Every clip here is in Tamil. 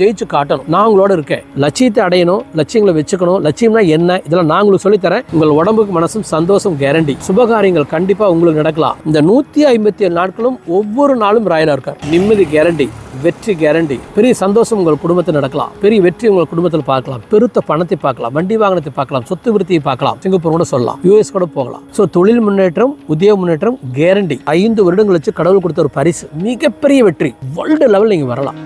ஜெயிச்சு காட்டணும். நான் உங்களோட இருக்கேன். லட்சியத்தை அடையணும் லட்சியங்களை வச்சுக்கணும். லட்சியம்னா என்ன? இதெல்லாம் நான் உங்களுக்கு சொல்லித்தரேன். உங்கள் உடம்புக்கு மனசும் சந்தோஷம் கேரண்டி சுபகாரியங்கள் கண்டிப்பா உங்களுக்கு நடக்கலாம். இந்த நூத்தி ஐம்பத்தி ஏழு நாட்களும் ஒவ்வொரு நாளும் ராயலா இருக்கார். நிம்மதி கேரண்டி வெற்றி கேரண்டி பெரிய சந்தோஷம் உங்கள் குடும்பத்தில் நடக்கலாம். பெரிய வெற்றி உங்கள் குடும்பத்தில் பார்க்கலாம். பெருத்த பணத்தை பார்க்கலாம். வண்டி வாகனத்தை பார்க்கலாம். சொத்து விருத்தியை பார்க்கலாம். சிங்கப்பூர் கூட சொல்லலாம் யூஎஸ் கூட போகலாம். ஸோ தொழில் முன்னேற்றம் உத்தியோக முன்னேற்றம் கேரண்டி ஐந்து வருடங்கள் வச்சு கடவுள் கொடுத்த ஒரு பரிசு. மிகப்பெரிய வெற்றி. வேர்ல்டு லெவல் நீங்கள் வரலாம்.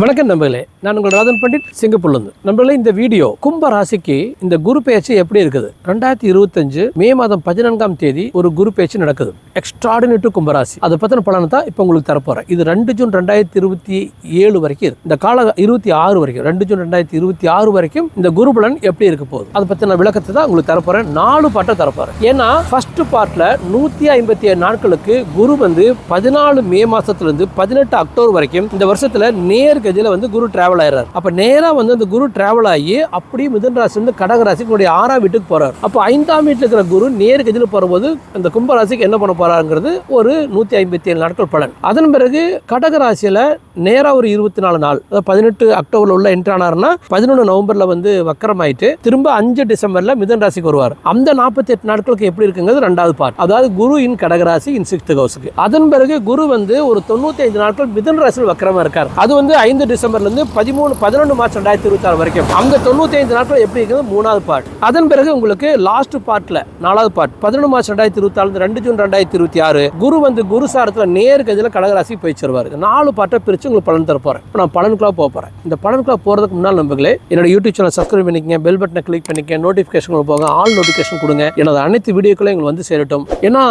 வணக்கம் நம்பர்களே நான் உங்கள் ராதன் பண்டிட் சிங்கப்பூர்லேருந்து. நம்மளே இந்த வீடியோ கும்ப ராசிக்கு இந்த குரு பேச்சு எப்படி இருக்குது? ரெண்டாயிரத்தி இருபத்தஞ்சு மே மாதம் பதினான்காம் தேதி ஒரு குரு பேச்சு நடக்குது. எக்ஸ்ட்ராடினரி டு கும்பராசி. அதை பற்றின பலனை தான் இப்போ உங்களுக்கு தரப்போகிறேன் இது ரெண்டு ஜூன் ரெண்டாயிரத்தி இருபத்தி ஏழு வரைக்கும் இந்த கால இருபத்தி ஆறு வரைக்கும் ரெண்டு ஜூன் ரெண்டாயிரத்தி இருபத்தி ஆறு வரைக்கும் இந்த குரு பலன் எப்படி இருக்க போகுது? அதை பற்றின விளக்கத்தை தான் உங்களுக்கு தரப்போகிறேன் நாலு பாட்டை தரப்போகிறேன் ஏன்னா ஃபர்ஸ்ட் பார்ட்டில் நூற்றி ஐம்பத்தி ஏழு நாட்களுக்கு குரு வந்து பதினாலு மே மாதத்துலேருந்து பதினெட்டு அக்டோபர் வரைக்கும் இந்த வருஷத்தில் நேருக்கு கதியில வந்து குரு டிராவல் ஆயிடுறாரு அப்போ நேராக வந்து அந்த குரு டிராவல் ஆகி அப்படியே மிதன் ராசி வந்து ஆறாம் வீட்டுக்கு போகிறார் அப்போ ஐந்தாம் வீட்டில் இருக்கிற குரு நேர் கதியில போகும்போது அந்த கும்பராசிக்கு என்ன பண்ண போறாருங்கிறது ஒரு நூற்றி ஐம்பத்தி ஏழு நாட்கள் பலன். அதன் பிறகு கடகராசியில் நேராக ஒரு இருபத்தி நாலு நாள் அதாவது பதினெட்டு அக்டோபர்ல உள்ள என்ட்ரானார்னா பதினொன்று நவம்பரில் வந்து வக்கரமாயிட்டு திரும்ப அஞ்சு டிசம்பரில் மிதன் ராசிக்கு வருவார். அந்த நாற்பத்தி எட்டு நாட்களுக்கு எப்படி இருக்குங்கிறது ரெண்டாவது பார்ட் அதாவது குரு இன் கடகராசி இன் சிக்ஸ்த் ஹவுஸுக்கு. அதன் பிறகு குரு வந்து ஒரு தொண்ணூத்தி ஐந்து நாட்கள் மிதன் ராசியில் வக்கரமாக இருக்கார். அது வந்து ஐந்து டிசம்பர்லேருந்து பதிமூணு பதினொன்று மார்ச் ரெண்டாயிரத்தி இருபத்தி ஆறு வரைக்கும். அந்த தொண்ணூற்றி ஐந்து நாட்கள் எப்படி இருக்குது மூணாவது பார்ட் அதன் பிறகு உங்களுக்கு லாஸ்ட் பார்ட்டில் நாலாவது பார்ட் பதினொன்று மார்ச் ரெண்டாயிரத்தி இருபத்தி ஆறு ரெண்டு ஜூன் ரெண்டாயிரத்தி இருபத்தி ஆறு குரு வந்து குரு சாரத்தில் நேருக்கு இதில் கடகராசி போயிச்சிருவார். நாலு பார்ட்டை பிரித்து உங்களுக்கு பலன் தர இப்போ நான் பலனுக்குள்ள போக போகிறேன் இந்த பலனுக்குள்ள போகிறதுக்கு முன்னால் நம்பர்களே என்னோட யூடியூப் சேனல் சப்ஸ்கிரைப் பண்ணிக்கங்க பெல் பட்டனை கிளிக் பண்ணிக்க நோட்டிஃபிகேஷன் போக ஆல் நோட்டிஃபிகேஷன் கொடுங்க. எனது அனைத்து வீடியோக்களும் எங்களுக்கு வந்து சேரட்டும். ஏன்னா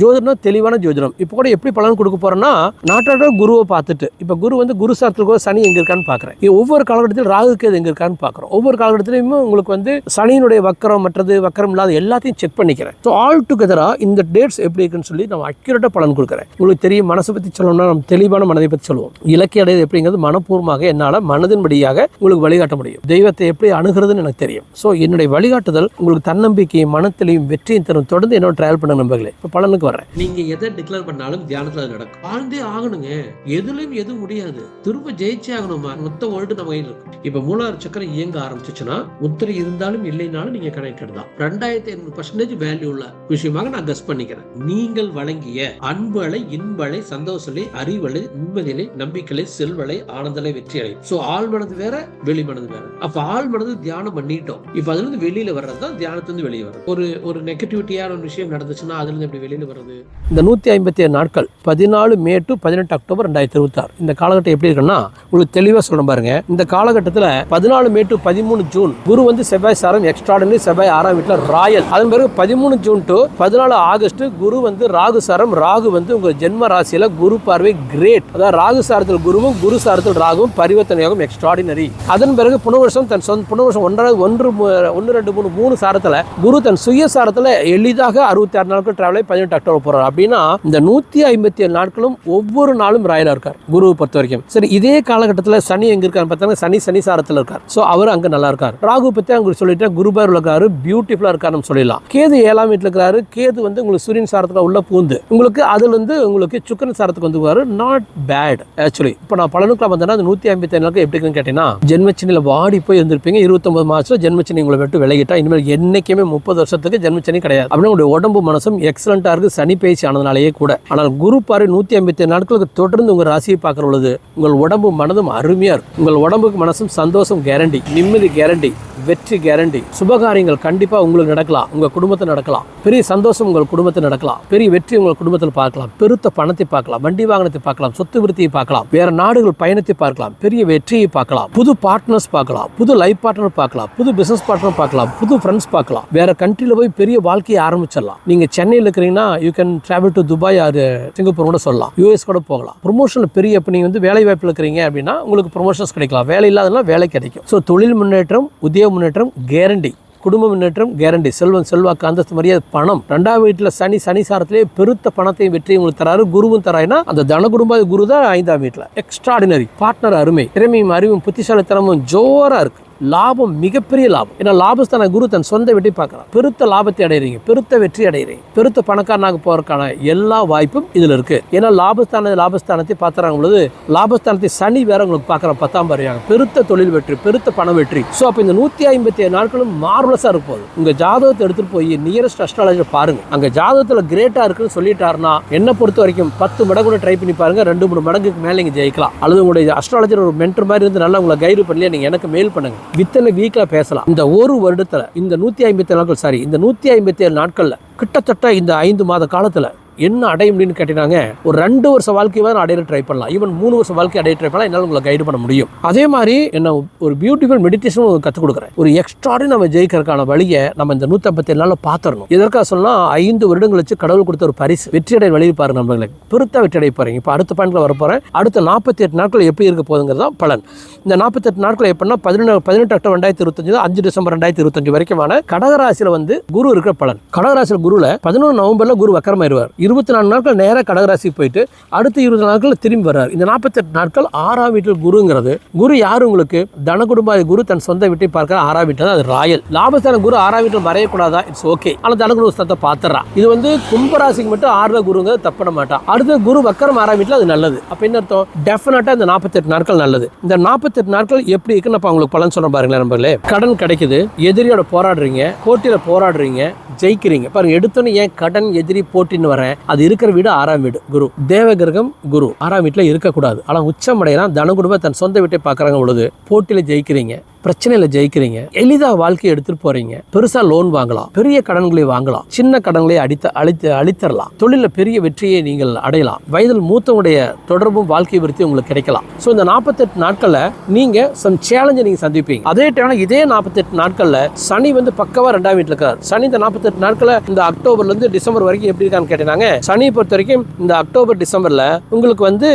ஜோதிடம் தெளிவான ஜோதிடம். இப்போ கூட எப்படி பலன் கொடுக்க போறேன்னா நாட்டோட குருவை பார்த்துட்டு இப்போ குரு வந்து குரு சாரத்தில் கூட சனி எங்க இருக்கான்னு பார்க்குறேன். ஒவ்வொரு காலகட்டத்தில் ராகு கேது எங்க இருக்கான்னு பார்க்குறோம். ஒவ்வொரு காலகட்டத்திலையும் உங்களுக்கு வந்து சனியினுடைய வக்கரம் மற்றது வக்கரம் இல்லாத எல்லாத்தையும் செக் பண்ணிக்கிறேன். ஸோ ஆல் டுகெதராக இந்த டேட்ஸ் எப்படி இருக்குன்னு சொல்லி நம்ம அக்யூரேட்டாக பலன் கொடுக்குறேன். உங்களுக்கு தெரியும் மனசை பற்றி சொல்லணும்னா நம்ம தெளிவான மனதை பற்றி சொல்லுவோம். இலக்கிய அடையது எப்படிங்கிறது மனப்பூர்வமாக என்னால் மனதின்படியாக உங்களுக்கு வழிகாட்ட முடியும். தெய்வத்தை எப்படி அணுகிறதுன்னு எனக்கு தெரியும். ஸோ என்னுடைய வழிகாட்டுதல் உங்களுக்கு தன்னம்பிக்கையும் மனத்திலையும் வெற்றியும் தரும். தொடர்ந்து என்னோட ட்ரையல் பண்ண நம்பர்களே இப்போ பலனுக்கு வர்றேன். நீங்க எதை டிக்ளேர் பண்ணாலும் தியானத்துல அது நடக்கும். வாழ்ந்தே ஆகணுங்க. எதுலயும் எதுவும் முடியாது. திரும்ப ஜெயிச்சே ஆகணுமா. மொத்த வேர்ல்டு நம்ம கையில் இருக்கும் இப்ப மூலாறு சக்கரம் இயங்க ஆரம்பிச்சுச்சுன்னா முத்திரை இருந்தாலும் இல்லைனாலும் நீங்க கனெக்டட் தான். ரெண்டாயிரத்தி ஐநூறு பர்சன்டேஜ் வேல்யூ உள்ள விஷயமாக நான் கஸ் பண்ணிக்கிறேன். நீங்கள் வழங்கிய அன்பலை இன்பலை சந்தோஷலை அறிவலை நிம்மதிலை நம்பிக்கை செல்வலை ஆனந்தலை வெற்றியலை சோ ஆள் மனது வேற வெளி மனது வேற. அப்ப ஆள் மனது தியானம் பண்ணிட்டோம். இப்ப அதுல இருந்து வெளியில வர்றது தான் தியானத்துல இருந்து வெளியே வரும் ஒரு ஒரு நெகட்டிவிட்டியான ஒரு விஷயம் நடந்துச்சுன்னா அதுல இருந்து எப்படி வெளியில வருது? இந்த நூத்தி ஐம்பத்தி ஏழு நாட்கள் பதினாலு மே டு பதினெட்டு அக்டோபர் ரெண்டாயிரத்தி இருபத்தாறு. இந்த காலகட்டம் எப்படி இருக்குன்னா உங்களுக்கு தெளிவாக சொல்ல பாருங்க. இந்த காலகட்டத்தில் பதினாலு மே டு பதிமூணு ஜூன் குரு வந்து செவ்வாய் சாரம் எக்ஸ்ட்ராடனரி செவ்வாய் ஆறாம் வீட்டில் ராயல். அதன் பிறகு பதிமூணு ஜூன் டு பதினாலு ஆகஸ்ட் குரு வந்து ராகு சாரம் ராகு வந்து உங்கள் ஜென்ம ராசியில் குரு பார்வை கிரேட் அதாவது ராகு சாரத்தில் குருவும் குரு சாரத்தில் ராகுவும் பரிவர்த்தனை யோகம் எக்ஸ்ட்ராடினரி அதன் பிறகு புனவருஷம் தன் சொந்த புனவருஷம் ஒன்றரை ஒன்று ஒன்று ரெண்டு மூணு மூணு சாரத்தில் குரு தன் சுய சாரத்தில் எளிதாக அறுபத்தி ஆறு நாட்கள் டிராவல் பதினெட்டு கட்டளை போறார். அப்படின்னா இந்த நூத்தி ஐம்பத்தி ஏழு நாட்களும் ஒவ்வொரு நாளும் ராயலா இருக்கார் குருவை பொறுத்த வரைக்கும். சரி இதே காலகட்டத்தில் சனி எங்க இருக்காரு பார்த்தா சனி சனி சாரத்தில் இருக்கார். ஸோ அவர் அங்க நல்லா இருக்கார். ராகு பத்தி அவங்க சொல்லிட்டேன். குருபார் இருக்காரு பியூட்டிஃபுல்லா இருக்காருன்னு சொல்லலாம் கேது ஏழாம் வீட்டில் இருக்கிறாரு. கேது வந்து உங்களுக்கு சூரியன் சாரத்தில் உள்ள பூந்து உங்களுக்கு அதுல இருந்து உங்களுக்கு சுக்கரன் சாரத்துக்கு வந்து நாட் பேட் ஆக்சுவலி இப்போ நான் பலனுக்குலாம் வந்தேன்னா அந்த நூத்தி ஐம்பத்தி ஏழு நாட்கள் எப்படி இருக்குன்னு கேட்டீங்கன்னா ஜென்மச்சனியில் வாடி போய் இருந்திருப்பீங்க. இருபத்தொம்பது மாதம் ஜென்மச்சனி உங்களை விட்டு விலகிட்டா. இனிமேல் என்னைக்குமே முப்பது வருஷத்துக்கு ஜென்மச்சனி கிடையாது. அப்படின்னா உங்களுடைய உடம்பு மனசும் எக்ஸலண்டா இருக்கு சனி பயிற்சி ஆனதுனாலேயே கூட. ஆனால் குரு பார்வை நூத்தி ஐம்பத்தி நாட்களுக்கு தொடர்ந்து உங்க ராசியை பார்க்குற பொழுது உங்கள் உடம்பு மனதும் அருமையா இருக்கும். உங்கள் உடம்புக்கு மனசும் சந்தோஷம் கேரண்டி நிம்மதி கேரண்டி வெற்றி கேரண்டி சுபகாரியங்கள் கண்டிப்பா உங்களுக்கு நடக்கலாம். உங்க குடும்பத்தில் நடக்கலாம். பெரிய சந்தோஷம் உங்கள் குடும்பத்தில் நடக்கலாம். பெரிய வெற்றி உங்கள் குடும்பத்தில் பார்க்கலாம். பெருத்த பணத்தை பார்க்கலாம். வண்டி வாகனத்தை பார்க்கலாம். சொத்து விருத்தியை பார்க்கலாம். வேற நாடுகள் பயணத்தை பார்க்கலாம். பெரிய வெற்றியை பார்க்கலாம். புது பார்ட்னர்ஸ் பார்க்கலாம். புது லைஃப் பார்ட்னர் பார்க்கலாம். புது பிசினஸ் பார்ட்னர் பார்க்கலாம். புது ஃப்ரெண்ட்ஸ் பார்க்கலாம். வேற கண்ட்ரியில் போய் பெரிய வாழ்க்கையை ஆரம்பிச்சிடலாம். நீங்க சென்னையில் இருக்கிறீங்கன்னா you can travel to Dubai or Singapore கூட சொல்லலாம். யூஎஸ் கூட போகலாம். ப்ரொமோஷன் பெரிய இப்போ நீங்கள் வந்து வேலை வாய்ப்பில் இருக்கிறீங்க அப்படின்னா உங்களுக்கு ப்ரொமோஷன்ஸ் கிடைக்கலாம். வேலை இல்லாதனால வேலை கிடைக்கும். ஸோ தொழில் முன்னேற்றம் உத்தியோக முன்னேற்றம் கேரண்டி குடும்ப முன்னேற்றம் கேரண்டி செல்வம் செல்வாக்கு அந்தஸ்து மரியாதை பணம். ரெண்டாவது வீட்டில் சனி சனி சாரத்திலே பெருத்த பணத்தையும் வெற்றியும் உங்களுக்கு தராரு. குருவும் தராருன்னா அந்த தன குடும்ப குரு தான் ஐந்தாம் வீட்டில். எக்ஸ்ட்ராடினரி பார்ட்னர் அருமை. திறமையும் அறிவும் புத்திசாலித்தனமும் ஜோராக இருக்குது லாபம் மிகப்பெரிய லாபம். ஏன்னா லாபஸ்தான குரு தன் சொந்த வெற்றி பார்க்குறான் பெருத்த லாபத்தை அடைகிறீங்க பெருத்த வெற்றி அடைகிறீங்க பெருத்த பணக்காரனாக போகிறதுக்கான எல்லா வாய்ப்பும் இதில் இருக்குது ஏன்னா லாபஸ்தான லாபஸ்தானத்தை பார்த்துறாங்க பொழுது லாபஸ்தானத்தை சனி வேற உங்களுக்கு பார்க்குறோம் பத்தாம் பாருங்க பெருத்த தொழில் வெற்றி பெருத்த பண வெற்றி. ஸோ அப்போ இந்த நூற்றி ஐம்பத்தி ஏழு நாட்களும் மார்வலஸாக இருக்கும் போது உங்கள் ஜாதகத்தை எடுத்துகிட்டு போய் நியரஸ்ட் அஸ்ட்ராலஜர் பாருங்கள் அங்கே ஜாதகத்தில் கிரேட்டாக இருக்குன்னு சொல்லிட்டாருன்னா என்னை பொறுத்த வரைக்கும் பத்து மடங்கு கூட ட்ரை பண்ணி பாருங்கள் ரெண்டு மூணு மடங்குக்கு மேலே நீங்கள் ஜெயிக்கலாம். அல்லது உங்களுடைய அஸ்ட்ராலஜர் ஒரு மென்டர் மாதிரி இருந்து நல்லா உங்களை கைடு பண்ணி நீங்கள் எனக்கு மெயில் பண்ணுங்கள் வித்தனை வீக்கில் பேசலாம். இந்த ஒரு வருடத்தில் இந்த நூற்றி ஐம்பத்தி ஏழு நாட்கள் சாரி இந்த நூற்றி ஐம்பத்தி ஏழு நாட்களில் கிட்டத்தட்ட இந்த ஐந்து மாத காலத்தில் என்ன அடைய முடியும்னு கேட்டினாங்க ஒரு ரெண்டு வருஷம் வாழ்க்கை வரை அடைய ட்ரை பண்ணலாம். ஈவன் மூணு வருஷம் வாழ்க்கை அடைய ட்ரை பண்ணலாம். என்னால் உங்களை கைடு பண்ண முடியும். அதே மாதிரி என்ன ஒரு பியூட்டிஃபுல் மெடிடேஷனும் கற்றுக் கொடுக்குறேன். ஒரு எக்ஸ்ட்ராடி நம்ம ஜெயிக்கிறதுக்கான வழியை நம்ம இந்த நூற்றம்பத்தி ஏழு நாளில் பார்த்துடணும். எதற்காக சொன்னால் ஐந்து வருடங்கள் வச்சு கடவுள் கொடுத்த ஒரு பரிசு. வெற்றியடை வழி பாருங்க நம்மளுக்கு பெருத்த வெற்றியடை பாருங்க இப்போ அடுத்த பாயிண்ட்ல வர போகிறேன் அடுத்த நாற்பத்தி எட்டு நாட்கள் எப்படி இருக்க போகுதுங்கிறது தான் பலன். இந்த நாற்பத்தெட்டு நாட்கள் எப்படின்னா பதினொன்று பதினெட்டு அக்டோபர் ரெண்டாயிரத்தி இருபத்தஞ்சு அஞ்சு டிசம்பர் ரெண்டாயிரத்தி இருபத்தஞ்சு வரைக்குமான கடகராசியில் வந்து குரு இருக்கிற பலன். கடகராசியில் குருவில் பதினொன்று நவம்பரில் குரு வக்கரமாயிருவார். இருபத்தி நாலு நாட்கள் நேராக கடகராசிக்கு போயிட்டு அடுத்த இருபது நாட்கள் திரும்பி வர்றார். இந்த நாற்பத்தெட்டு நாட்கள் ஆறாம் வீட்டில் குருங்கிறது. குரு யார் உங்களுக்கு? தன குடும்பாதி குரு தன் சொந்த வீட்டை பார்க்கிற ஆறாம் வீட்டில் அது ராயல். லாபஸ்தான குரு ஆறாம் வீட்டில் மறையக்கூடாதா? இட்ஸ் ஓகே ஆனால் தன குடும்பத்தை பார்த்துறா இது வந்து கும்பராசிக்கு மட்டும் ஆறுல குருங்கிறது தப்பிட மாட்டான். அடுத்து குரு வக்கரம் ஆறாம் வீட்டில் அது நல்லது. அப்போ என்ன அர்த்தம்? டெஃபினட்டாக இந்த நாற்பத்தெட்டு நாட்கள் நல்லது. இந்த நாற்பத்தி நாற்பத்தெட்டு நாட்கள் எப்படி இருக்குன்னு நான் உங்களுக்கு பலன் சொல்ல பாருங்களேன் நம்பர்களே கடன் கிடைக்குது எதிரியோட போராடுறீங்க போட்டியில் போராடுறீங்க ஜெயிக்கிறீங்க. பாருங்க எடுத்தோன்னு ஏன் கடன் எதிரி போட்டின்னு வரேன்? அது இருக்கிற வீடு ஆறாம் வீடு குரு. தேவ கிரகம் குரு. ஆறாம் வீட்டில் இருக்கக்கூடாது. ஆனால் உச்சம் தனகுடும்ப தன் சொந்த வீட்டை பார்க்குறாங்க பொழுது போட்டியில் ஜெயிக்கிறீங்க. பிரச்சனையில ஜெயிக்கிறீங்க. எளிதா வாழ்க்கையை எடுத்துட்டு போறீங்க. பெருசா லோன் வாங்கலாம். பெரிய கடன்களை வாங்கலாம். சின்ன கடன்களை அடித்த அழித்து அழித்தரலாம். தொழில பெரிய வெற்றியை நீங்கள் அடையலாம். வயதில் மூத்தவங்களுடைய தொடர்பும் வாழ்க்கை விருத்தி உங்களுக்கு கிடைக்கலாம். ஸோ இந்த நாற்பத்தெட்டு நாட்களில் நீங்க சம் சேலஞ்சை நீங்க சந்திப்பீங்க. அதே டைம்ல இதே நாற்பத்தெட்டு நாட்களில் சனி வந்து பக்கவா ரெண்டாம் வீட்டில் இருக்கார். சனி இந்த நாற்பத்தெட்டு நாட்களில் இந்த அக்டோபர்ல இருந்து டிசம்பர் வரைக்கும் எப்படி இருக்கான்னு கேட்டாங்க சனி பொறுத்த வரைக்கும் இந்த அக்டோபர் டிசம்பர்ல உங்களுக்கு வந்து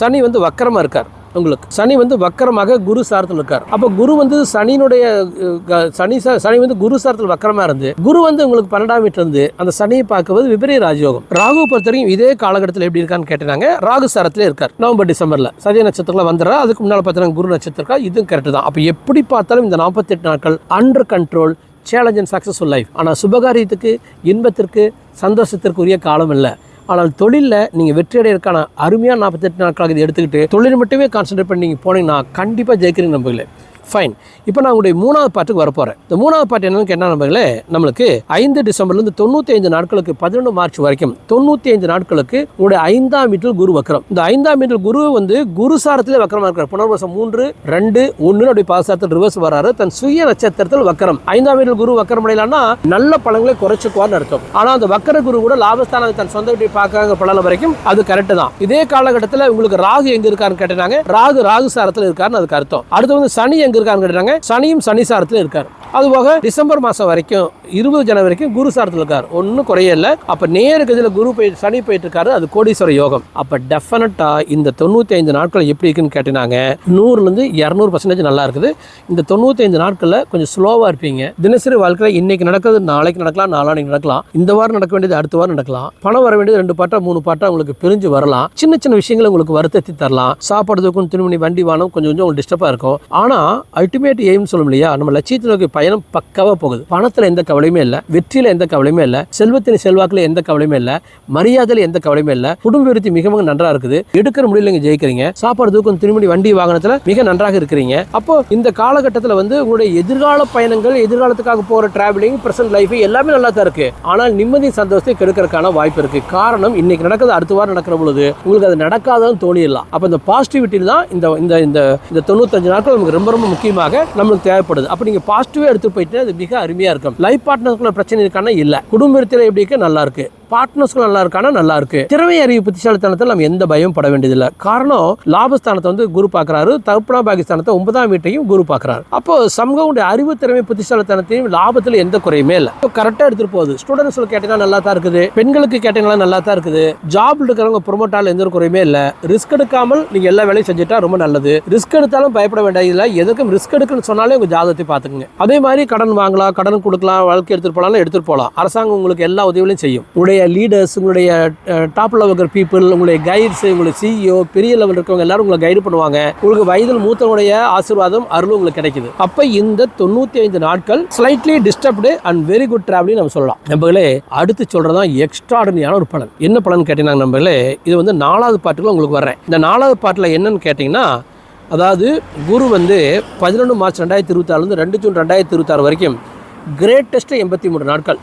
சனி வந்து வக்கரமா இருக்கார். உங்களுக்கு. சனி வந்து வக்கரமாக குரு சாரத்தில் இருக்கார். அப்போ குரு வந்து சனியினுடைய க- சனி சனி வந்து குரு சாரத்தில் வக்கரமாக இருந்து குரு வந்து உங்களுக்கு பன்னெண்டாம் வீட்டில் இருந்து அந்த சனியை பார்க்கும்போது விபரீத ராஜயோகம். ராகு பொறுத்த வரைக்கும் இதே காலகட்டத்தில் எப்படி இருக்கான்னு கேட்டாங்க ராகு சாரத்தில் இருக்கார். நவம்பர் டிசம்பரில் சதய நட்சத்திரத்தில் வந்துடுறா. அதுக்கு முன்னால் பார்த்தீங்கன்னா குரு நட்சத்திரம் இதுவும் கரெக்ட் தான். அப்போ எப்படி பார்த்தாலும் இந்த நாற்பத்தெட்டு நாட்கள் under control challenge and successful life ஆனால் சுபகாரியத்துக்கு இன்பத்திற்கு சந்தோஷத்திற்கு உரிய காலம் இல்லை. ஆனால் தொழிலில் நீங்கள் வெற்றி அடையிறதுக்கான அருமையான நாற்பத்தெட்டு நாட்களாக இதை எடுத்துக்கிட்டு தொழில் மட்டுமே கான்சென்ட்ரேட் பண்ணி நீங்கள் போனீங்கன்னா கண்டிப்பாக ஜெயிக்கிறீங்க நம்பர்களே ஃபைன் இப்போ நான் உங்களுடைய மூணாவது பாட்டுக்கு வரப்போகிறேன் இந்த மூணாவது பாட்டு என்னன்னு கேட்டால் நம்பர்களே நம்மளுக்கு ஐந்து டிசம்பர்லேருந்து தொண்ணூற்றி ஐந்து நாட்களுக்கு பதினொன்று மார்ச் வரைக்கும் தொண்ணூற்றி ஐந்து நாட்களுக்கு உங்களுடைய ஐந்தாம் வீட்டில் குரு வக்கரம். இந்த ஐந்தாம் வீட்டில் குரு வந்து குரு சாரத்திலே வக்கரமாக இருக்கிறார் புனர்வசம் மூன்று ரெண்டு ஒன்று அப்படி பாசாரத்தில் ரிவர்ஸ் வராரு. தன் சுய நட்சத்திரத்தில் வக்கரம். ஐந்தாம் வீட்டில் குரு வக்கரம் அடையலாம்னா நல்ல பழங்களை குறைச்சுக்குவார்னு அர்த்தம். ஆனால் அந்த வக்கர குரு கூட லாபஸ்தானம் தன் சொந்த வீட்டை பார்க்கறாங்க பலன வரைக்கும் அது கரெக்ட் தான். இதே காலகட்டத்தில் உங்களுக்கு ராகு எங்கே இருக்காருன்னு கேட்டாங்க ராகு ராகு சாரத்தில் இருக்காருன்னு அதுக்கு அர்த்தம். அடுத்து வந்து சனி எங்க இருக்கான்னு கேட்டாங்க சனியும் சனி சாரத்தில் இருக்காரு. அதுபோக டிசம்பர் மாதம் வரைக்கும் இருபது ஜனவரி வரைக்கும் குரு சாரத்தில் இருக்கார். ஒன்றும் குறையல அப்போ நேருக்கு இதில் குரு போய் சனி போயிட்டு இருக்காரு. அது கோடீஸ்வர யோகம். அப்போ டெஃபினட்டாக இந்த தொண்ணூற்றி ஐந்து நாட்கள் எப்படி இருக்குன்னு கேட்டினாங்க நூறுலேருந்து இரநூறு பர்சன்டேஜ் நல்லா இருக்குது. இந்த தொண்ணூற்றி ஐந்து நாட்களில் கொஞ்சம் ஸ்லோவாக இருப்பீங்க. தினசரி வாழ்க்கையில் இன்னைக்கு நடக்கிறது நாளைக்கு நடக்கலாம் நாளானைக்கு நடக்கலாம். இந்த வாரம் நடக்க வேண்டியது அடுத்த வாரம் நடக்கலாம். பணம் வர வேண்டியது ரெண்டு பாட்டா மூணு பாட்டா உங்களுக்கு பிரிஞ்சு வரலாம். சின்ன சின்ன விஷயங்கள் உங்களுக்கு வருத்தத்தி தரலாம். சாப்பிட்றதுக்கும் திருமணி வண்டி வானம் கொஞ்சம் கொஞ்சம் உங்களுக்கு டிஸ்டர்பாக இருக்கும். ஆனால் அல்டிமேட் எய்ம் சொல்லும் இல்லையா? நம்ம லட்சியத்தை நோக்கி பயணம் பக்காவாக போகுது. பணத்தில் எந்த கவலையுமே இல்லை. வெற்றியில் எந்த கவலையுமே இல்லை. செல்வத்தின் செல்வாக்கில் எந்த கவலையுமே இல்லை. மரியாதையில் எந்த கவலையுமே இல்லை. குடும்ப விருத்தி மிக மிக நன்றாக இருக்குது. எடுக்கிற முடியல நீங்கள் ஜெயிக்கிறீங்க. சாப்பாடு தூக்கம் திருமணி வண்டி வாகனத்தில் மிக நன்றாக இருக்கிறீங்க. அப்போ இந்த காலகட்டத்தில் வந்து உங்களுடைய எதிர்கால பயணங்கள் எதிர்காலத்துக்காக போகிற டிராவலிங் ப்ரெசென்ட் லைஃப் எல்லாமே நல்லா தான் இருக்கு. ஆனால் நிம்மதி சந்தோஷத்தை கெடுக்கிறதுக்கான வாய்ப்பு இருக்கு. காரணம் இன்னைக்கு நடக்கிறது அடுத்த வாரம் நடக்கிற பொழுது உங்களுக்கு அது நடக்காதான்னு தோணிடலாம். அப்போ இந்த பாசிட்டிவிட்டி தான் இந்த இந்த இந்த இந்த தொண்ணூத்தஞ்சு நாட்கள் நமக்கு ரொம்ப ரொம்ப முக்கியமாக நம்மளுக்கு தேவைப்படுது. அப்போ நீங்கள் பாசிட்டிவாக எடுத்து போயிட்டு அது மிக அருமையாக இருக்கும். லைஃப் பார்ட்னருக்குள்ள பிரச்சனை இருக்கானா இல்லை. குடும்பத்தில் எப்படி இருக்கு? நல்லா இருக்கு. பார்ட்னர்ஸ்க்கும் நல்லா இருக்கானா நல்லா இருக்கு. திறமை அறிவு புத்திசாலித்தனத்தில் நம்ம எந்த பயம் பட வேண்டியதில்லை. காரணம் லாபஸ்தானத்தை வந்து குரு பார்க்கறாரு. தகுப்பனா பாகிஸ்தானத்தை ஒன்பதாம் வீட்டையும் குரு பார்க்கறாரு. அப்போ சமூகவுடைய அறிவு திறமை புத்திசாலித்தனத்தையும் லாபத்தில் எந்த குறையுமே இல்லை. கரெக்டாக எடுத்துட்டு போகுது. ஸ்டூடெண்ட்ஸ்க்கு கேட்டீங்கன்னா நல்லா தான் இருக்குது. பெண்களுக்கு கேட்டீங்கன்னா நல்லா தான் இருக்குது. ஜாப் இருக்கிறவங்க ப்ரொமோட் ஆகல எந்த ஒரு குறையுமே இல்லை. ரிஸ்க் எடுக்காமல் நீங்க எல்லா வேலையும் செஞ்சுட்டா ரொம்ப நல்லது. ரிஸ்க் எடுத்தாலும் பயப்பட வேண்டியதில்லை. எதுக்கும் ரிஸ்க் எடுக்குன்னு சொன்னாலே உங்க ஜாதகத்தை பார்த்துக்குங்க. அதே மாதிரி கடன் வாங்கலாம் கடன் கொடுக்கலாம் வழக்கு எடுத்துகிட்டு போகலாம் எடுத்துகிட்டு போகலாம் அரசாங்கம் உங்களுக்கு எல்லா உதவிகளையும் செய்யும். உங்களுடைய லீடர்ஸ் உங்களுடைய டாப் லெவல் இருக்கிற பீப்புள் உங்களுடைய கைட்ஸ் உங்களுடைய சிஇஓ பெரிய லெவல் இருக்கவங்க எல்லாரும் உங்களை கைடு பண்ணுவாங்க. உங்களுக்கு வயதில் மூத்தவங்களுடைய ஆசீர்வாதம் அருள் உங்களுக்கு கிடைக்குது. அப்போ இந்த தொண்ணூற்றி ஐந்து நாட்கள் slightly disturbed and very good travelling நம்ம சொல்லலாம். நம்பர்களே அடுத்து சொல்கிறதா எக்ஸ்ட்ராடனியான ஒரு பலன். என்ன பலன் கேட்டீங்கன்னா நம்பர்களே இது வந்து நாலாவது பாட்டுக்குள்ள உங்களுக்கு வர்றேன். இந்த நாலாவது பாட்டில் என்னன்னு கேட்டிங்கன்னா அதாவது குரு வந்து பதினொன்று மார்ச் ரெண்டாயிரத்தி இருபத்தாறுலேருந்து ரெண்டு ஜூன் ரெண்டாயிரத்தி இருபத்தாறு வரைக்கும் கிரேட்டஸ்ட்டு எண்பத்தி மூணு நாட்கள்.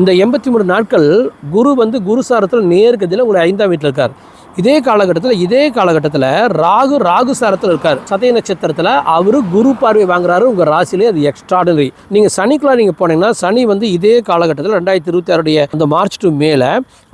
இந்த எண்பத்தி மூணு நாட்கள் குரு வந்து குரு சாரத்தில் நேர்கதியில் உங்களை ஐந்தாம் வீட்டில் இருக்கார். இதே காலகட்டத்தில் இதே காலகட்டத்தில் ராகு ராகு சாரத்தில் இருக்கார். சதய நட்சத்திரத்தில் அவர் குரு பார்வை வாங்குறாரு. உங்கள் ராசிலே அது எக்ஸ்ட்ராடனரி நீங்கள் சனிக்குள்ள நீங்கள் போனீங்கன்னா சனி வந்து இதே காலகட்டத்தில் ரெண்டாயிரத்தி இருபத்தி ஆறுடைய அந்த மார்ச் டு மேலே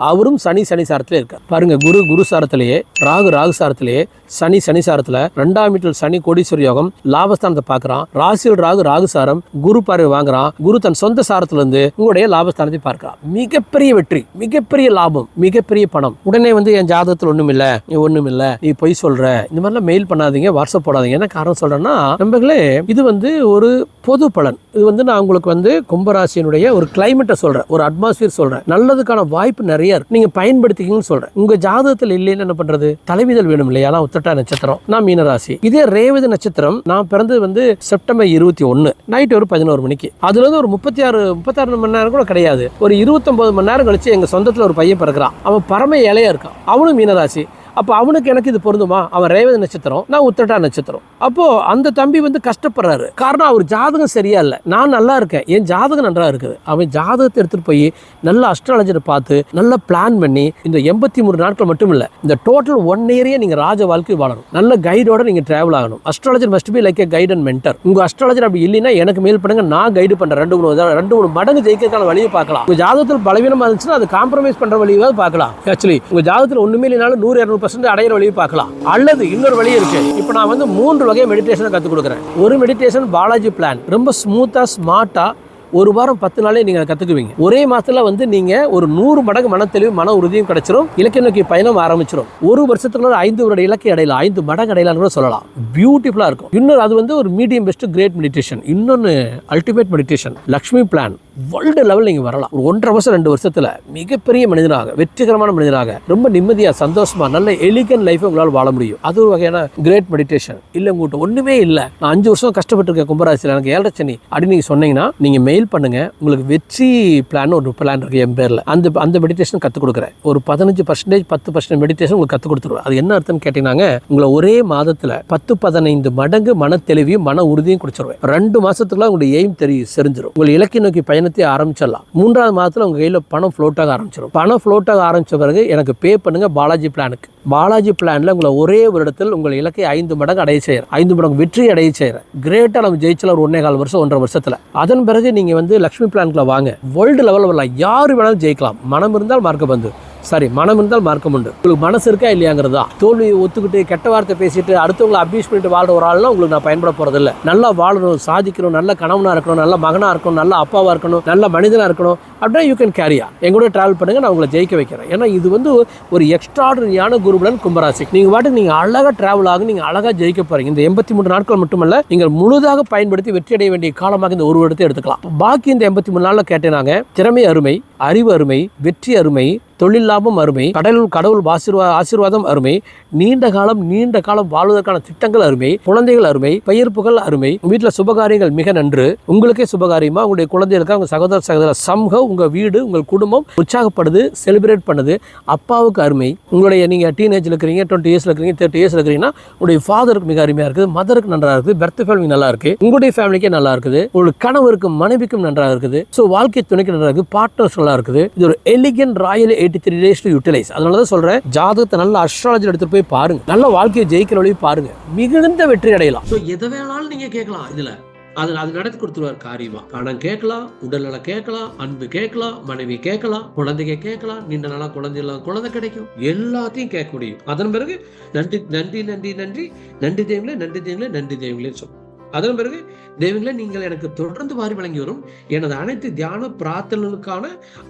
அவரும் சனி சனி சாரத்திலே இருக்கார். பாருங்க குரு குரு சாரத்திலேயே ராகு ராகு சாரத்திலேயே சனி சனி சாரத்தில் ரெண்டாம் வீட்டில் சனி கோடீஸ்வர யோகம் லாபஸ்தானத்தை பார்க்குறான். ராசியில் ராகு ராகு சாரம் குரு பார்வை வாங்குறான். குரு தன் சொந்த சாரத்திலிருந்து உங்களுடைய லாபஸ்தானத்தை பார்க்கிறான். மிகப்பெரிய வெற்றி மிகப்பெரிய லாபம் மிகப்பெரிய பணம். உடனே வந்து என் ஜாதகத்தில் ஒன்றும் இல்லை நீ ஒன்றும் இல்லை நீ பொய் சொல்கிற இந்த மாதிரிலாம் மெயில் பண்ணாதீங்க வாட்ஸ்அப் போடாதீங்க. என்ன காரணம் சொல்றேன்னா நம்பர்களே இது வந்து ஒரு பொது பலன். இது வந்து நான் உங்களுக்கு வந்து கும்பராசியினுடைய ஒரு கிளைமேட்டை சொல்றேன். ஒரு அட்மாஸ்பியர் சொல்கிறேன் நல்லதுக்கான வாய்ப்பு நிறைய இருக்கு. நீங்க பயன்படுத்திக்கிங்கன்னு சொல்றேன். உங்கள் ஜாதகத்தில் இல்லைன்னு என்ன பண்றது? தலைவிதல் வேணும் இல்லையா? நான் உத்தட்டா நட்சத்திரம். நான் மீனராசி. இதே ரேவதி நட்சத்திரம் நான் பிறந்தது வந்து செப்டம்பர் இருபத்தி ஒன்று நைட் ஒரு பதினோரு மணிக்கு. அதுல இருந்து ஒரு முப்பத்தி ஆறு முப்பத்தாறு மணி நேரம் கூட கிடையாது. ஒரு இருபத்தொன்பது மணி நேரம் கழிச்சு எங்க சொந்தத்தில் ஒரு பையன் பிறக்கிறான். அவன் பரம இலையா இருக்கான். அவனும் மீனராசி. lah sih? அப்போ அவனுக்கு எனக்கு இது பொருந்துமா? அவன் ரேவதி நட்சத்திரம் நான் உத்திரட்டா நட்சத்திரம். அப்போது அந்த தம்பி வந்து கஷ்டப்படுறாரு. காரணம் அவர் ஜாதகம் சரியா இல்லை. நான் நல்லா இருக்கேன். என் ஜாதகம் நன்றா இருக்குது. அவன் ஜாதகத்தை எடுத்துகிட்டு போய் நல்ல அஸ்ட்ராலஜரை பார்த்து நல்லா பிளான் பண்ணி இந்த எண்பத்தி மூணு நாட்கள் மட்டும் இல்லை இந்த டோட்டல் ஒன் இயரே நீங்கள் ராஜ வாழ்க்கை வாழணும். நல்ல கைடோட நீங்கள் ட்ராவல் ஆகணும். Astrologer must be like a guide and mentor உங்க அஸ்ட்ராலஜர் அப்படி இல்லைன்னா எனக்கு மேல் பண்ணுங்க. நான் கைடு பண்ணுறேன் ரெண்டு மூணு ரெண்டு மூணு மடங்கு ஜெயிக்கிறதுக்கான வழியை பார்க்கலாம். உங்கள் ஜாதகத்தில் பலவீனமாக இருந்துச்சுன்னா அது காம்ப்ரமைஸ் பண்ணுற வழியாவது பார்க்கலாம். ஆக்சுவலி உங்கள் ஜாதகத்தில் ஒன்றுமே இல்லைனாலும் நூறு இரநூறு பர்சன்ட் அடையிற வழியை பார்க்கலாம். அல்லது இன்னொரு வழி இருக்கு. இப்போ நான் வந்து மூன்று வகை மெடிடேஷனை கற்றுக் கொடுக்குறேன். ஒரு மெடிடேஷன் பாலாஜி பிளான் ரொம்ப ஸ்மூத்தாக ஸ்மார்ட்டாக ஒரு வாரம் பத்து நாளே நீங்கள் கற்றுக்குவீங்க ஒரே மாதத்தில் வந்து நீங்கள் ஒரு நூறு மடங்கு மன தெளிவு மன உறுதியும் கிடைச்சிரும். இலக்கிய நோக்கி பயணம் ஆரம்பிச்சிடும் ஒரு வருஷத்துக்குள்ள ஐந்து வருட இலக்கை அடையலாம். ஐந்து மடங்கு அடையலாம்னு கூட சொல்லலாம். பியூட்டிஃபுல்லாக இருக்கும். இன்னொரு அது வந்து ஒரு மீடியம் பெஸ்ட் கிரேட் மெடிடேஷன் இன்னொன்று ultimate meditation Lakshmi plan world லெவலில் நீங்கள் வரலாம். ஒரு ஒன்றரை வருஷம் ரெண்டு வருஷத்துல மிகப்பெரிய மனிதனாக வெற்றிகரமான மனிதனாக ரொம்ப நிம்மதியாக சந்தோஷமாக நல்ல எலிகன் லைஃப்பை உங்களால் வாழ முடியும். அது ஒரு வகையான கிரேட் மெடிடேஷன் இல்லை உங்கள்கிட்ட ஒன்றுமே இல்லை. நான் அஞ்சு வருஷம் கஷ்டப்பட்டுருக்கேன் கும்பராசியில். எனக்கு ஏழரை சனி அப்படின்னு நீங்கள் சொன்னீங்கன்னா நீங்கள் மெயில் பண்ணுங்கள் உங்களுக்கு வெற்றி பிளான் ஒரு பிளான் இருக்குது என் பேரில். அந்த அந்த மெடிடேஷன் கற்றுக் கொடுக்குறேன். ஒரு பதினஞ்சு பர்சன்டேஜ் பத்து பர்சன்ட் மெடிடேஷன் உங்களுக்கு கற்றுக் கொடுத்துருவோம் அது என்ன அர்த்தம்னு கேட்டிங்கன்னாங்க உங்களை ஒரே மாதத்தில் பத்து பதினைந்து மடங்கு மன தெளிவையும் மன உறுதியும் கொடுத்துருவேன் ரெண்டு மாதத்துக்குள்ள உங்களுடைய எய்ம் தெரியும் செறிஞ்சிரும். உங்களை இலக்கிய நோக்கி பயணத்தை ஆரம்பிச்சிடலாம். மூன்றாவது மாதத்தில் உங்கள் கையில் பணம் ஃப்ளோட் ஆக ஆரம்பிச்சிடும் பணம் ஃப்ளோட் ஆக ஆரம்பிச்ச பிறகு எனக்கு பே பண்ணுங்கள் பாலாஜி பிளானுக்கு பாலாஜி பிளானில் உங்களை ஒரே ஒரு இடத்தில் உங்கள் இலக்கை ஐந்து மடங்கு அடைய செய்கிற ஐந்து மடங்கு வெற்றி அடைய செய்கிற கிரேட்டாக நம்ம ஜெயிச்சலாம் ஒரு ஒன்றே கால் வருஷம் ஒன்றரை வருஷத்தில். அதன் பிறகு நீங்கள் வந்து லக்ஷ்மி பிளான்குள்ள வாங்க. வேர்ல்டு லெவலில் வரலாம் யார் வேணாலும் ஜெயிக்கலாம். மனம் இருந்தால் மார்க்க பந்து. சாரி மனம் இருந்தால் மார்க்கம் உண்டு. உங்களுக்கு மனசு இருக்கா இல்லையாங்கிறது? தான் தோல்வியை ஒத்துக்கிட்டு கெட்ட வார்த்தை பேசிட்டு அடுத்தவங்களை அபியூஸ் பண்ணிட்டு வாழ்ற ஒரு ஆள்லாம் உங்களுக்கு நான் பயன்பட போறதில்ல. நல்லா வாழணும் சாதிக்கணும் நல்ல கணவனாக இருக்கணும் நல்ல மகனாக இருக்கணும் நல்ல அப்பாவாக இருக்கணும் நல்ல மனிதனாக இருக்கணும் அப்படின்னா யூ கேன் கேரியா எங்கூட ட்ராவல் பண்ணுங்கள் நான் உங்களை ஜெயிக்க வைக்கிறேன். ஏன்னா இது வந்து ஒரு எக்ஸ்ட்ராடனரியான குருபுடன் கும்பராசி. நீங்கள் பாட்டுக்கு நீங்கள் அழகாக ட்ராவல் ஆகும் நீங்கள் அழகாக ஜெயிக்க போகிறீங்க இந்த எண்பத்தி மூணு நாட்கள் மட்டுமல்ல நீங்கள் முழுதாக பயன்படுத்தி வெற்றி அடைய வேண்டிய காலமாக இந்த ஒரு வருடத்தை எடுத்துக்கலாம். பாக்கி இந்த எண்பத்தி மூணு நாளில் கேட்டேனாங்க திறமை அருமை அறிவு அருமை வெற்றி அருமை தொழில் லாபம் அருமை கடலுள் கடவுள் ஆசீர்வா ஆசீர்வாதம் அருமை நீண்ட காலம் நீண்ட காலம் வாழ்வதற்கான திட்டங்கள் அருமை குழந்தைகள் அருமை பயிர்ப்புகள் அருமை. வீட்டில் சுபகாரியங்கள் மிக நன்று. உங்களுக்கே சுபகாரியமா உங்களுடைய குழந்தைகளுக்கு உங்க சகோதர சகோதர சமூகம் உங்க வீடு உங்கள் குடும்பம் உற்சாகப்படுது செலிப்ரேட் பண்ணுது. அப்பாவுக்கு அருமை. உங்களுடைய நீங்க டீனேஜ்ல இருக்கிறீங்க டுவெண்ட்டி இயர்ஸ்ல இருக்கிறீங்க தேர்ட்டி இயர்ஸ்ல இருக்கிறீங்கன்னா உங்களுடைய ஃபாதருக்கு மிக அருமையா இருக்குது மதருக்கு நன்றா இருக்குது பெர்த் ஃபேமிலி நல்லா இருக்கு உங்களுடைய ஃபேமிலிக்கே நல்லா இருக்குது உங்களுக்கு கணவருக்கும் மனைவிக்கும் நன்றாக இருக்குது. ஸோ வாழ்க்கை துணைக்கு நன்றா இருக்குது பார்ட்னர்ஸ் நல்லா இருக்குது. இது ஒரு elegant royal eighty three days to utilise அதனால தான் சொல்கிறேன் ஜாதகத்தை நல்ல அஸ்ட்ராலஜி எடுத்துகிட்டு போய் பாருங்க. நல்ல வாழ்க்கையை ஜெயிக்கிற வழி பாருங்க. மிகுந்த வெற்றி அடையலாம். ஸோ எதை வேணாலும் நீங்கள் கேட்கலாம் இதில். அதில் அது நடத்தி கொடுத்துருவார் காரியமா. பணம் கேட்கலாம் உடல்நலம் கேட்கலாம் அன்பு கேட்கலாம் மனைவி கேட்கலாம் குழந்தைங்க கேட்கலாம் நீண்ட நாளா குழந்தை இல்லாத குழந்தை கிடைக்கும். எல்லாத்தையும் கேட்க முடியும் அதன் பிறகு நன்றி நன்றி நன்றி நன்றி நன்றி தெய்வங்களே நன்றி தெய்வங்களே நன்றி தெய்வங்களே சொல்லும் அதன் பிறகு தெய்வங்களை நீங்கள் எனக்கு தொடர்ந்து வாரி வழங்கி வரும் எனது அனைத்து தியான பிரார்த்தனைகளுக்கான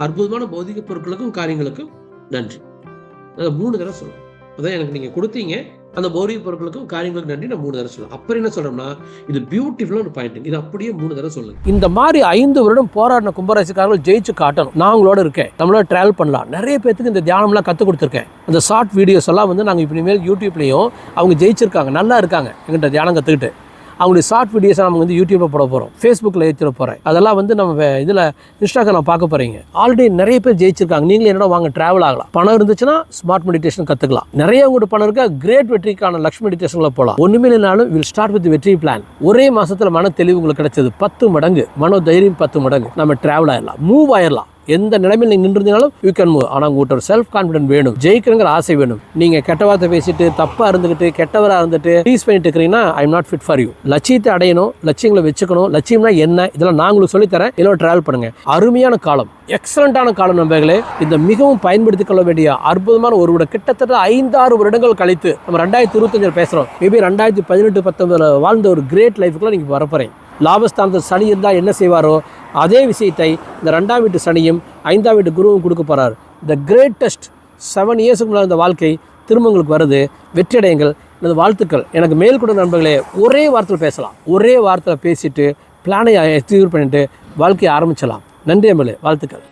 அற்புதமான பௌதிக பொருட்களுக்கும் காரியங்களுக்கும் நன்றி. அதை மூணு தடவை சொல்லுவேன் அதான் எனக்கு நீங்க கொடுத்தீங்க. அந்த பௌதிக பொருட்களுக்கும் காரியங்களுக்கும் நன்றி. நான் மூணு தடவை சொல்லலாம் அப்புறம் என்ன சொல்றோம்னா இது பியூட்டிஃபுல்லாக ஒரு பாயிண்ட் இது அப்படியே மூணு தடவை சொல்லுங்க. இந்த மாதிரி ஐந்து வருடம் போராடின கும்பராசிக்காரர்கள் ஜெயிச்சு காட்டணும். நான் உங்களோட இருக்கேன். நம்மளோட ட்ராவல் பண்ணலாம். நிறைய பேத்துக்கு இந்த தியானம்லாம் கற்றுக் கொடுத்துருக்கேன். அந்த ஷார்ட் வீடியோஸ் எல்லாம் வந்து நாங்கள் இப்போ இனிமேல் யூடியூப்லேயும் அவங்க ஜெயிச்சிருக்காங்க. நல்லா இருக்காங்க எங்கிட்ட தியானம் கற்றுக்கிட்டு அவங்களுடைய ஷார்ட் வீடியோஸை நம்ம வந்து யூடியூப்பில் போட போகிறோம் ஃபேஸ்புக்கில் ஏற்றிட போகிறேன் அதெல்லாம் வந்து நம்ம இதில் இன்ஸ்டாகிராம் பார்க்க போகிறீங்க ஆல்ரெடி நிறைய பேர் ஜெயிச்சிருக்காங்க. நீங்களே என்னோட வாங்க ட்ராவல் ஆகலாம். பணம் இருந்துச்சுன்னா ஸ்மார்ட் மெடிடேஷன் கற்றுக்கலாம் நிறைய உங்கள்கிட்ட பணம் இருக்கா? கிரேட் வெற்றிக்கான லக்ஷ்மி மெடிடேஷனில் போகலாம் ஒன்றுமே இல்லைனாலும் வில் ஸ்டார்ட் வித் வெற்றி பிளான் ஒரே மாதத்தில் மன தெளிவு உங்களுக்கு கிடைச்சது பத்து மடங்கு. மனோ தைரியம் பத்து மடங்கு. நம்ம ட்ராவல் ஆயிடலாம். மூவ் ஆயிடலாம். எந்த நிலைமையில் நீங்கள் நின்றுருந்தாலும் யூ கேன் மூவ் ஆனால் உங்கள்கிட்ட ஒரு செல்ஃப் கான்ஃபிடென்ட் வேணும். ஜெயிக்கிறங்கிற ஆசை வேணும். நீங்கள் கெட்ட வார்த்தை பேசிட்டு தப்பாக இருந்துக்கிட்டு கெட்டவராக இருந்துட்டு டீஸ் பண்ணிட்டு இருக்கிறீங்கன்னா I am not fit for you லட்சியத்தை அடையணும் லட்சியங்களை வச்சுக்கணும். லட்சியம்னா என்ன? இதெல்லாம் நாங்களும் சொல்லித்தரேன். இதெல்லாம் ட்ராவல் பண்ணுங்க. அருமையான காலம். எக்ஸலண்ட்டான காலம் நண்பர்களே. இந்த மிகவும் பயன்படுத்திக் கொள்ள வேண்டிய அற்புதமான ஒரு விட கிட்டத்தட்ட ஐந்தாறு வருடங்கள் கழித்து நம்ம ரெண்டாயிரத்தி இருபத்தஞ்சில் பேசுகிறோம் மேபி ரெண்டாயிரத்தி பதினெட்டு பத்தொன்பதில் வாழ்ந்த ஒரு கிரேட் லைஃபுக்குலாம் நீங்கள் வரப்போகிறேன் லாபஸ்தானத்தில் சனி இருந்தால் என்ன செய்வாரோ அதே விஷயத்தை இந்த ரெண்டாம் வீட்டு சனியும் ஐந்தாம் வீட்டு குருவும் கொடுக்க போகிறார் த கிரேட்டஸ்ட் செவன் இயர்ஸுக்கு முன்னாடி இந்த வாழ்க்கை திரும்ப உங்களுக்கு வருது. வெற்றியடையுங்கள். எனது வாழ்த்துக்கள். எனக்கு மேல் கூட நண்பர்களே ஒரே வார்த்தையில் பேசலாம். ஒரே வார்த்தையில் பேசிட்டு பிளானை எக்ஸிக்யூட் பண்ணிட்டு வாழ்க்கையை ஆரம்பிச்சலாம். நன்றி அம்பளே வாழ்த்துக்கள்.